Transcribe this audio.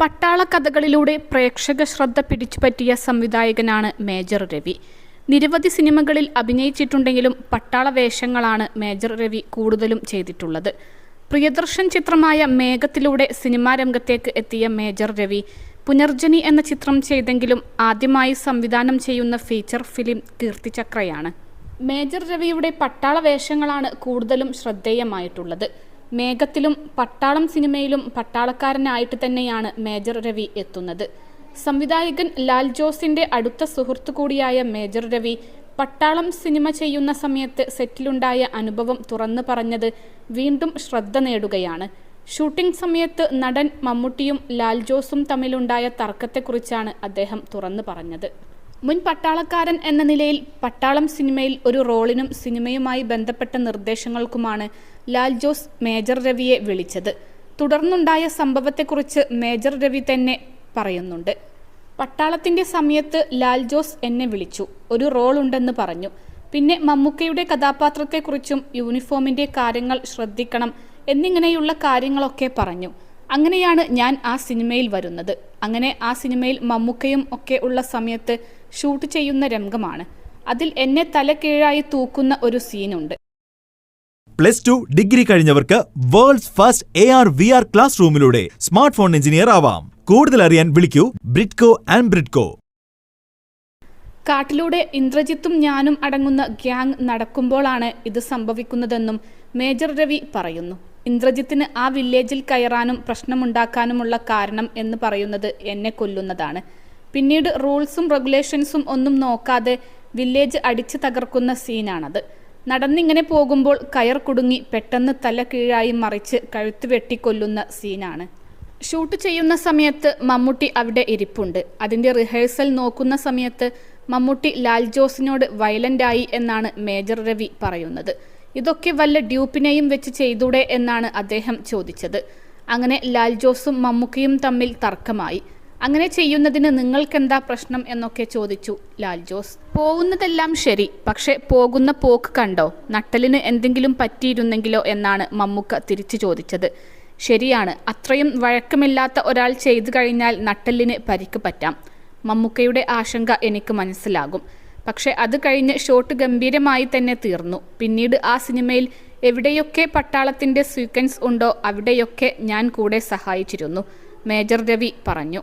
പട്ടാള കഥകളിലൂടെ പ്രേക്ഷക ശ്രദ്ധ പിടിച്ചുപറ്റിയ സംവിധായകനാണ് മേജർ രവി. നിരവധി സിനിമകളിൽ അഭിനയിച്ചിട്ടുണ്ടെങ്കിലും പട്ടാള വേഷങ്ങളാണ് മേജർ രവി കൂടുതലും ചെയ്തിട്ടുള്ളത്. പ്രിയദർശൻ ചിത്രമായ മേഘത്തിലൂടെ സിനിമാ രംഗത്തേക്ക് എത്തിയ മേജർ രവി പുനർജനി എന്ന ചിത്രം ചെയ്തെങ്കിലും ആദ്യമായി സംവിധാനം ചെയ്യുന്ന ഫീച്ചർ ഫിലിം കീർത്തിചക്രയാണ്. മേജർ രവിയുടെ പട്ടാള വേഷങ്ങളാണ് കൂടുതലും ശ്രദ്ധേയമായിട്ടുള്ളത്. മേഘത്തിലും പട്ടാളം സിനിമയിലും പട്ടാളക്കാരനായിട്ട് തന്നെയാണ് മേജർ രവി എത്തുന്നത്. സംവിധായകൻ ലാൽ ജോസിന്റെ അടുത്ത സുഹൃത്തു കൂടിയായ മേജർ രവി പട്ടാളം സിനിമ ചെയ്യുന്ന സമയത്ത് സെറ്റിലുണ്ടായ അനുഭവം തുറന്നു പറഞ്ഞത് വീണ്ടും ശ്രദ്ധ നേടുകയാണ്. ഷൂട്ടിംഗ് സമയത്ത് നടൻ മമ്മൂട്ടിയും ലാൽ ജോസും തമ്മിലുണ്ടായ തർക്കത്തെക്കുറിച്ചാണ് അദ്ദേഹം തുറന്നു പറഞ്ഞത്. മുൻ പട്ടാളക്കാരൻ എന്ന നിലയിൽ പട്ടാളം സിനിമയിൽ ഒരു റോളിനും സിനിമയുമായി ബന്ധപ്പെട്ട നിർദ്ദേശങ്ങൾക്കുമാണ് ലാൽ ജോസ് മേജർ രവിയെ വിളിച്ചത്. തുടർന്നുണ്ടായ സംഭവത്തെക്കുറിച്ച് മേജർ രവി തന്നെ പറയുന്നുണ്ട്. പട്ടാളത്തിന്റെ സമയത്ത് ലാൽ ജോസ് എന്നെ വിളിച്ചു. ഒരു റോൾ ഉണ്ടെന്ന് പറഞ്ഞു. പിന്നെ മമ്മൂക്കയുടെ കഥാപാത്രത്തെക്കുറിച്ചും യൂണിഫോമിന്റെ കാര്യങ്ങൾ ശ്രദ്ധിക്കണം എന്നിങ്ങനെയുള്ള കാര്യങ്ങളൊക്കെ പറഞ്ഞു. അങ്ങനെയാണ് ഞാൻ ആ സിനിമയിൽ വരുന്നത്. അങ്ങനെ ആ സിനിമയിൽ മമ്മൂക്കയും ഒക്കെ ഉള്ള സമയത്ത് ഷൂട്ട് ചെയ്യുന്ന രംഗമാണ്. അതിൽ എന്നെ തലകീഴായി തൂക്കുന്ന ഒരു സീനുണ്ട്. Plus two degree കഴിഞ്ഞവർക്ക് world's first A R V R class റൂമിലൂടെ smart phone engineer ആവാം. കൂടുതൽ അറിയാൻ വിളിക്കൂ ബ്രിഡ്കോ ആൻഡ് ബ്രിഡ്കോ കാട്ടിലൂടെ ഇന്ദ്രജിത്തും ഞാനും അടങ്ങുന്ന ഗ്യാങ് നടക്കുമ്പോഴാണ് ഇത് സംഭവിക്കുന്നതെന്നും മേജർ രവി പറയുന്നു. ഇന്ദ്രജിത്തിന് ആ വില്ലേജിൽ കയറാനും പ്രശ്നമുണ്ടാക്കാനുമുള്ള കാരണം എന്ന് പറയുന്നത് എന്നെ കൊല്ലുന്നതാണ്. പിന്നീട് റൂൾസും റെഗുലേഷൻസും ഒന്നും നോക്കാതെ വില്ലേജ് അടിച്ചു തകർക്കുന്ന സീനാണത് നടന്നിങ്ങനെ പോകുമ്പോൾ കയർ കുടുങ്ങി പെട്ടെന്ന് തല കീഴായി മറിച്ച് കഴുത്ത് വെട്ടിക്കൊല്ലുന്ന സീനാണ്. ഷൂട്ട് ചെയ്യുന്ന സമയത്ത് മമ്മൂട്ടി അവിടെ ഇരിപ്പുണ്ട്. അതിന്റെ റിഹേഴ്സൽ നോക്കുന്ന സമയത്ത് മമ്മൂട്ടി ലാൽ ജോസിനോട് വയലന്റായി എന്നാണ് മേജർ രവി പറയുന്നത്. ഇതൊക്കെ വല്ല ഡ്യൂപ്പിനെയും വെച്ച് ചെയ്തൂടെ എന്നാണ് അദ്ദേഹം ചോദിച്ചത്. അങ്ങനെ ലാൽ ജോസും മമ്മൂക്കയും തമ്മിൽ തർക്കമായി. അങ്ങനെ ചെയ്യുന്നതിന് നിങ്ങൾക്കെന്താ പ്രശ്നം എന്നൊക്കെ ചോദിച്ചു ലാൽ ജോസ്. പോകുന്നതെല്ലാം ശരി പക്ഷെ പോകുന്ന പോക്ക് കണ്ടോ? നട്ടലിന് എന്തെങ്കിലും പറ്റിയിരുന്നെങ്കിലോ എന്നാണ് മമ്മൂക്ക തിരിച്ചു ചോദിച്ചത്. ശരിയാണ് അത്രയും വഴക്കമില്ലാത്ത ഒരാൾ ചെയ്തു കഴിഞ്ഞാൽ നട്ടലിന് പരിക്ക് പറ്റാം. മമ്മൂക്കയുടെ ആശങ്ക എനിക്ക് മനസ്സിലാകും. പക്ഷെ അത് കഴിഞ്ഞ് ഷോട്ട് ഗംഭീരമായി തന്നെ തീർന്നു. പിന്നീട് ആ സിനിമയിൽ എവിടെയൊക്കെ പട്ടാളത്തിന്റെ സീക്വൻസ് ഉണ്ടോ അവിടെയൊക്കെ ഞാൻ കൂടെ സഹായിച്ചിരുന്നു മേജർ രവി പറഞ്ഞു.